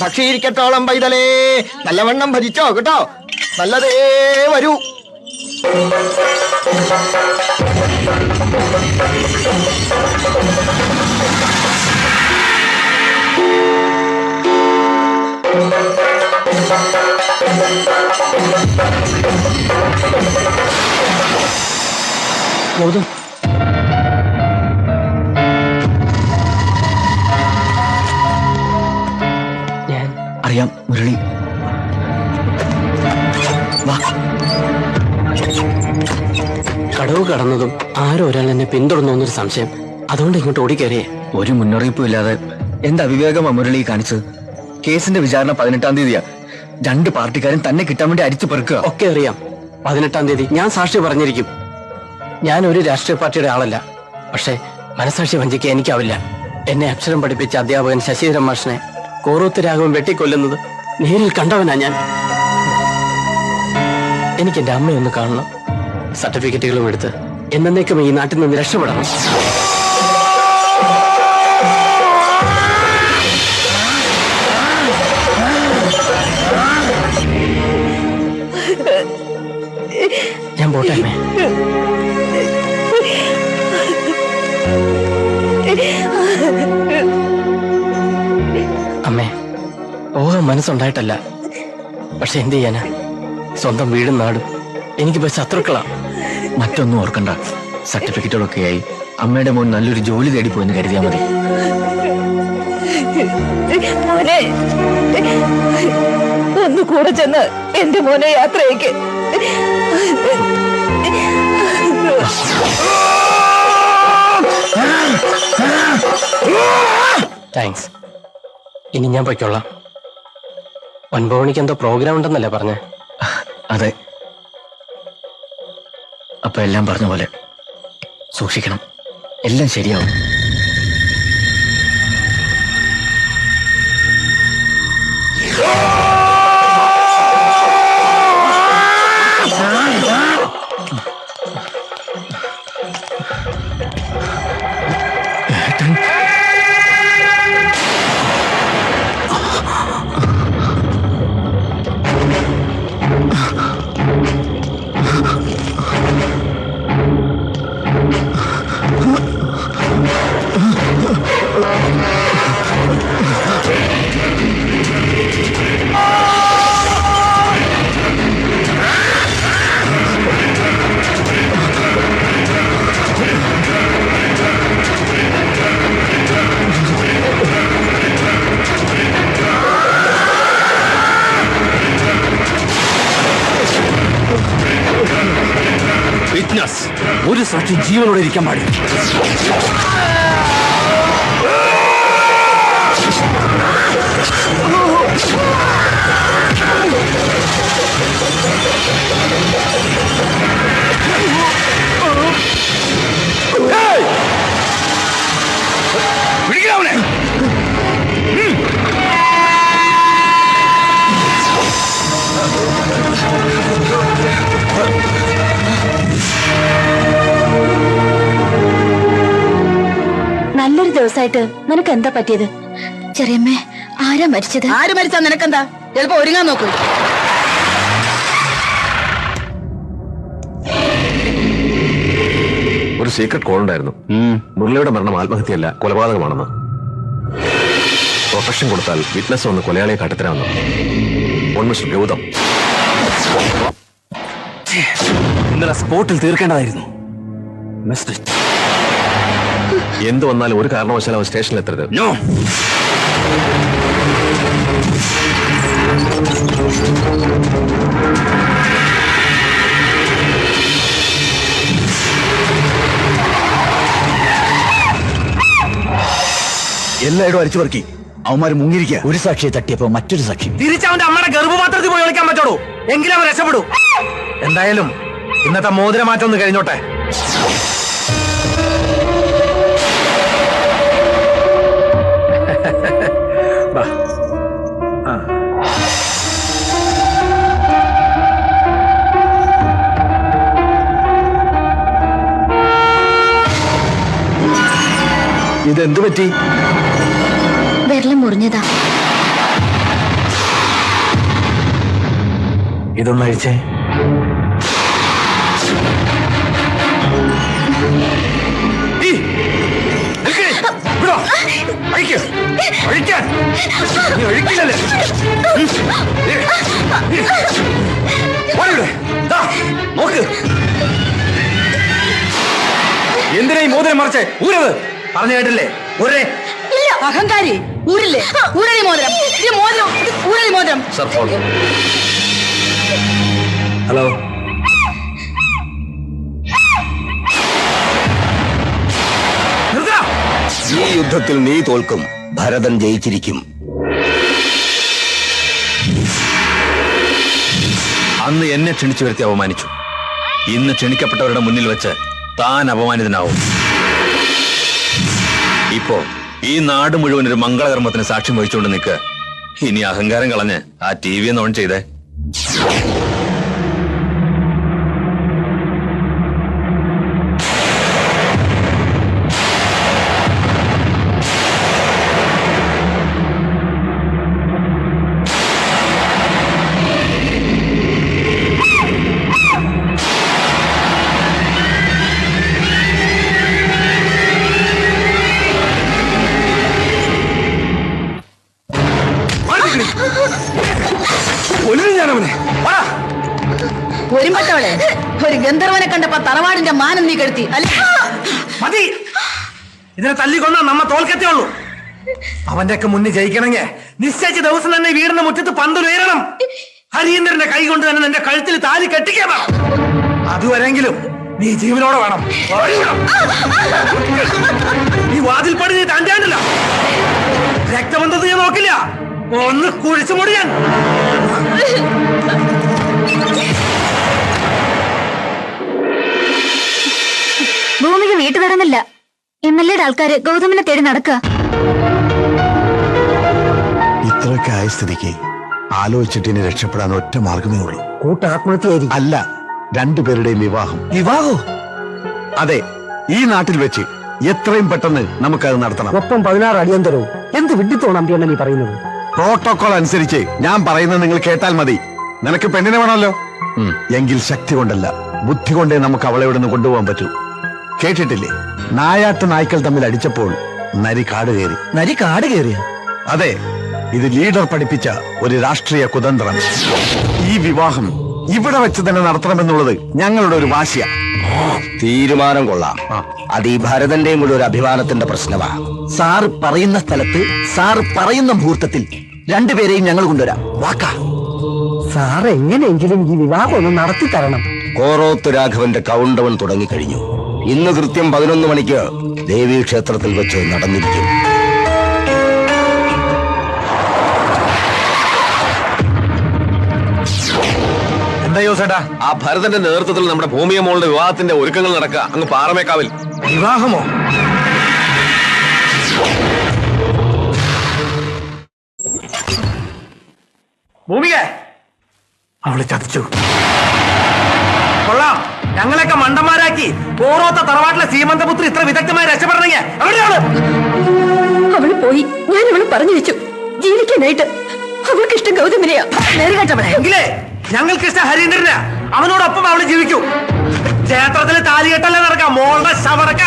ഭക്ഷിയിരിക്കട്ടോളം പൈതലേ. നല്ലവണ്ണം ഭജിച്ചോ കേട്ടോ. നല്ലതേ വരൂ. ഗൗതം അറിയാം മുരളി. കടവ് കടന്നതും ആരോ ഒരാൾ എന്നെ പിന്തുടർന്നു എന്നൊരു സംശയം. അതുകൊണ്ട് ഇങ്ങോട്ട് ഓടിക്കയറിയേ ഒരു മുന്നറിയിപ്പും ഇല്ലാതെ എന്താ അവിവേകമാ മുരളി കാണിച്ചത്? കേസിന്റെ വിചാരണ പതിനെട്ടാം തീയതിയാ. രണ്ട് പാർട്ടിക്കാരും തന്നെ കിട്ടാൻ വേണ്ടി അരിച്ചു പെറുക്കുക. ഒക്കെ അറിയാം. പതിനെട്ടാം തീയതി ഞാൻ സാക്ഷി പറഞ്ഞിരിക്കും. ഞാൻ ഒരു രാഷ്ട്രീയ പാർട്ടിയുടെ ആളല്ല. പക്ഷേ മനസാക്ഷി വഞ്ചിക്കാൻ എനിക്കാവില്ല. എന്നെ അക്ഷരം പഠിപ്പിച്ച അധ്യാപകൻ ശശിധരൻ മാഷിനെ കോറൂത്ത് രാഘവൻ വെട്ടിക്കൊല്ലുന്നത് നേരിൽ കണ്ടവനാ ഞാൻ. എനിക്ക് എന്റെ അമ്മയെ ഒന്ന് കാണണം. സർട്ടിഫിക്കറ്റുകളും എടുത്ത് എന്നേക്കും ഈ നാട്ടിൽ നിന്ന് രക്ഷപ്പെടണം. ഞാൻ പോട്ടെ അമ്മേ. മനസ്സുണ്ടായിട്ടല്ല. പക്ഷെ എന്ത് ചെയ്യാനാ? സ്വന്തം വീടും നാടും. എനിക്കിപ്പോ ശത്രുക്കളാ. മറ്റൊന്നും ഓർക്കണ്ട. സർട്ടിഫിക്കറ്റുകളൊക്കെ ആയി. അമ്മയുടെ മോൻ നല്ലൊരു ജോലി തേടി പോയെന്ന് കരുതിയാൽ മതി. ഒന്ന് കൂടെ ചെന്ന് എന്റെ മോനെ യാത്രയ്ക്ക്. താങ്ക്സ് ഇനി ഞാൻ പൊയ്ക്കൊള്ളാം ഒൻപത് മണിക്ക് എന്തോ പ്രോഗ്രാം ഉണ്ടെന്നല്ലേ പറഞ്ഞേ? അതെ. അപ്പൊ എല്ലാം പറഞ്ഞ പോലെ സൂക്ഷിക്കണം. എല്ലാം ശരിയാവും. വിറ്റ്നസ് ഒരു സാക്ഷി ജീവനോടെ ഇരിക്കാൻ പാടില്ല. പിടിക്കണവനെ നല്ലൊരു ദിവസമായിട്ട് നിനക്ക് എന്താ പറ്റിയത്? ചെറിയമ്മേ ആരാ മരിച്ചത്? ആര് മരിച്ചാ നിനക്കെന്താ? ചിലപ്പോ ഒരുങ്ങാൻ നോക്കൂ. ഒരു സീക്രട്ട് കോൾ ഉണ്ടായിരുന്നു. മുരളിയുടെ മരണം ആത്മഹത്യയല്ല കൊലപാതകമാണെന്ന്. പ്രൊട്ടക്ഷൻ കൊടുത്താൽ വിറ്റ്നസ് വന്ന് കൊലയാളിയെ കാട്ടിത്തരാമെന്ന്. മിസ്റ്റർ ഗൗതം. ഇന്നലെ സ്പോട്ടിൽ തീർക്കേണ്ടതായിരുന്നു. മിസ്റ്റർ എന്ത് വന്നാലും ഒരു കാരണവശാലും അവൻ സ്റ്റേഷനിൽ എത്തരുത് നോ എല്ലായിടും അരിച്ചു പറക്കി. അവന്മാര് മുങ്ങിരിക്കുക ഒരു സാക്ഷിയെ തട്ടിയപ്പോ മറ്റൊരു സാക്ഷി തിരിച്ചവന്റെ അമ്മയുടെ ഗർഭപാത്രത്തിൽ പോയി വിളിക്കാൻ പറ്റോ എങ്കിലും അവൻ രക്ഷപ്പെടൂ. എന്തായാലും ഇന്നത്തെ മോതിരമാറ്റം ഒന്ന് കഴിഞ്ഞോട്ടെ. ഇതെന്ത് പറ്റി? വിരൽ മുറിഞ്ഞതാ. ഇതൊന്നഴിച്ചേ. ഒഴിക്കാൻ നീ ഒഴിക്കില്ലല്ലേ നോക്ക്. എന്തിനാ ഈ മോതിരം മറിച്ച്? ഊരത് പറഞ്ഞു കേട്ടില്ലേ? ഊരേ. അഹങ്കാരി ഊരില്ലേ? ഊരളി മോതിരം. ഇത് മോതിരം ഹലോ ഈ യുദ്ധത്തിൽ നീ തോൽക്കും. ഭരതൻ ജയിച്ചിരിക്കും. അന്ന് എന്നെ ക്ഷണിച്ചു വരുത്തി അപമാനിച്ചു ഇന്ന് ക്ഷണിക്കപ്പെട്ടവരുടെ മുന്നിൽ വെച്ച് താൻ അപമാനിതനാവും. ഇപ്പോ ഈ നാട് മുഴുവൻ ഒരു മംഗളകർമ്മത്തിന് സാക്ഷ്യം വഹിച്ചുകൊണ്ട് നിൽക്കുക ഇനി അഹങ്കാരം കളഞ്ഞ് ആ ടി വി ഒന്ന് ഓൺ ചെയ്തേ. കൊല്ലും ഞാൻ അവനെ ഒരുമ്പട്ടവളെ ഒരു ഗന്ധർവനെ കണ്ടപ്പോ തറവാടിന്റെ മാനം നീ കെടുത്തി മതി. ഇതിനെ തല്ലിക്കൊന്ന നമ്മ തോൽക്കത്തേ ഉള്ളൂ. അവന്റെ ഒക്കെ മുന്നിൽ ജയിക്കണമെങ്കിൽ നിശ്ചയിച്ച ദിവസം തന്നെ വീടിന്റെ മുറ്റത്ത് പന്തുലുയരണം ഉയരണം. ഹരീന്ദ്രന്റെ കൈ കൊണ്ട് തന്നെ നിന്റെ കഴുത്തിൽ താലി കെട്ടിക്കണം അതുവരെങ്കിലും നീ ജീവനോടെ വേണം. നീ വാതിൽ പടി നീ തണ്ടാണ്ടില്ല രക്തബന്ധത്ത് ഞാൻ നോക്കില്ല. ഒന്ന് കുഴിച്ചു മുടിയാൻ. ഭൂമിക്ക് വീട്ടു തരുന്നില്ല. എം എൽ എയുടെ ആൾക്കാര് ഗൗതമിനെ തേടി നടക്കുക ഇത്രയൊക്കെ ആയ സ്ഥിതിക്ക് ആലോചിച്ചിട്ട് ഇനി രക്ഷപ്പെടാൻ ഒറ്റ മാർഗമേ ഉള്ളൂ. കൂട്ടാത്മഹത്യ അല്ല രണ്ടുപേരുടെയും വിവാഹം. വിവാഹോ? അതെ ഈ നാട്ടിൽ വെച്ച് എത്രയും പെട്ടെന്ന് നമുക്കത് നടത്തണം. ഒപ്പം പതിനാറ് അടിയന്തരവും. എന്ത് വിഡിത്തോണം അമ്പിയണ്ണ നീ പറയുന്നത്? പ്രോട്ടോകോൾ അനുസരിച്ച് ഞാൻ പറയുന്നത് നിങ്ങൾ കേട്ടാൽ മതി. നിനക്ക് പെണ്ണിനെ വേണമല്ലോ? എങ്കിൽ ശക്തി കൊണ്ടല്ല ബുദ്ധി കൊണ്ടേ നമുക്ക് അവളെ ഇവിടുന്ന് കൊണ്ടുപോകാൻ പറ്റൂ. കേട്ടിട്ടില്ലേ? നായാട്ട് നായ്ക്കൾ തമ്മിൽ അടിച്ചപ്പോൾ നരി കാട് കയറി. നരി കാട് കയറിയ? അതെ ഇത് ലീഡർ പഠിപ്പിച്ച ഒരു രാഷ്ട്രീയ കുതന്ത്രം. ഈ വിവാഹം ഇവിടെ വെച്ച് തന്നെ നടത്തണമെന്നുള്ളത് ഞങ്ങളുടെ ഒരു വാശിയ. തീരുമാനം കൊള്ളാം. അത് ഈ ഭരതന്റെയും കൂടെ ഒരു അഭിമാനത്തിന്റെ പ്രശ്നമാണ് സാർ പറയുന്ന സ്ഥലത്ത് സാർ പറയുന്ന മുഹൂർത്തത്തിൽ രണ്ടുപേരെയും ഞങ്ങൾ കൊണ്ടുവരാം. വാക്കാ. സാർ എങ്ങനെയെങ്കിലും ഈ വിവാഹം ഒന്ന് നടത്തി തരണം. കോറോത്ത് രാഘവന്റെ കൗണ്ടവൻ തുടങ്ങിക്കഴിഞ്ഞു. ഇന്ന് കൃത്യം പതിനൊന്ന് മണിക്ക് ദേവീ ക്ഷേത്രത്തിൽ വെച്ച് നടന്നിരിക്കും. എന്താ ചേട്ടാ ആ ഭരതന്റെ നേതൃത്വത്തിൽ നമ്മുടെ ഭൂമിയ മോളുടെ വിവാഹത്തിന്റെ ഒരുക്കങ്ങൾ നടക്കുക അങ്ങ് പാറമേക്കാവിൽ. വിവാഹമോ? ഭൂമിക. അവളെ ചതിച്ചു. കൊള്ളാം. ഞങ്ങളെയൊക്കെ മണ്ടന്മാരാക്കി. ഓരോത്ത തറവാട്ടിലെ സീമന്തപുത്രി ഇത്ര വിദഗ്ധമായി രക്ഷപ്പെടണെങ്കിൽ എവിടെയാണ്? അവൾ പോയി. ഞാൻ അവൾ പറഞ്ഞു വെച്ചു. ജീവിക്കാനായിട്ട്. അവൾക്ക് ഇഷ്ടം ഗൗതമിനെയാ. നേരെ ഞങ്ങൾക്ക് ഇഷ്ടം ഹരീന്ദ്രന. അവനോടൊപ്പം അവൾ ജീവിക്കൂ. ക്ഷേത്രത്തിൽ താലികെട്ടല്ലേ നടക്കാം. മോളുടെ ശവടക്ക.